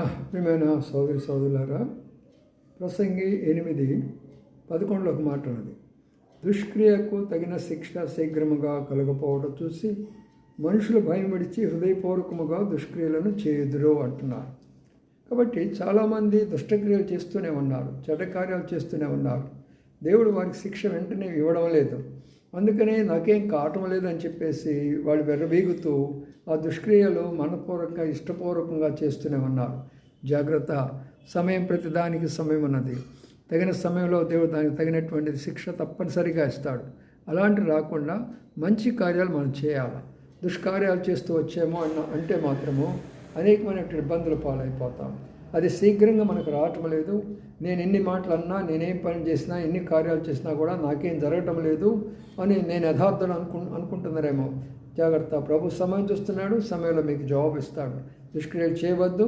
ప్రియమైన సోదరి సోదరులారా ప్రసంగి ఎనిమిది పదకొండులో ఒక మాట ఉన్నది. దుష్క్రియకు తగిన శిక్ష శీఘ్రముగా కలగపోవడం చూసి మనుషులు భయం విడిచి హృదయపూర్వకముగా దుష్క్రియలను చేయుదురు అంటున్నారు. కాబట్టి చాలామంది దుష్టక్రియలు చేస్తూనే ఉన్నారు చెడ్డ కార్యాలు చేస్తూనే ఉన్నారు. దేవుడు వారికి శిక్ష వెంటనే ఇవ్వడం లేదు. అందుకనే నాకేం కావటం లేదని చెప్పేసి వాళ్ళు వెర్రబీగుతూ ఆ దుష్క్రియలు మనపూర్వకంగా ఇష్టపూర్వకంగా చేస్తూనే ఉన్నారు. జాగ్రత్త. సమయం ప్రతి దానికి సమయం ఉన్నది. తగిన సమయంలో దేవుడు దానికి తగినటువంటి శిక్ష తప్పనిసరిగా ఇస్తాడు. అలాంటి రాకుండా మంచి కార్యాలు మనం చేయాలి. దుష్కార్యాలు చేస్తూ వచ్చేమో అన్న అంటే మాత్రము అనేకమైనటువంటి ఇబ్బందులు పాలైపోతాం. అది శీఘ్రంగా మనకు రావటం లేదు. నేను ఎన్ని మాటలు అన్నా నేనేం పని చేసినా ఎన్ని కార్యాలు చేసినా కూడా నాకేం జరగటం లేదు అని నేను యథార్థం అనుకు అనుకుంటున్నారేమో. జాగ్రత్త. ప్రభు సమయం చూస్తున్నాడు సమయంలో మీకు జవాబు ఇస్తాడు. దుష్క్రియలు చేయవద్దు.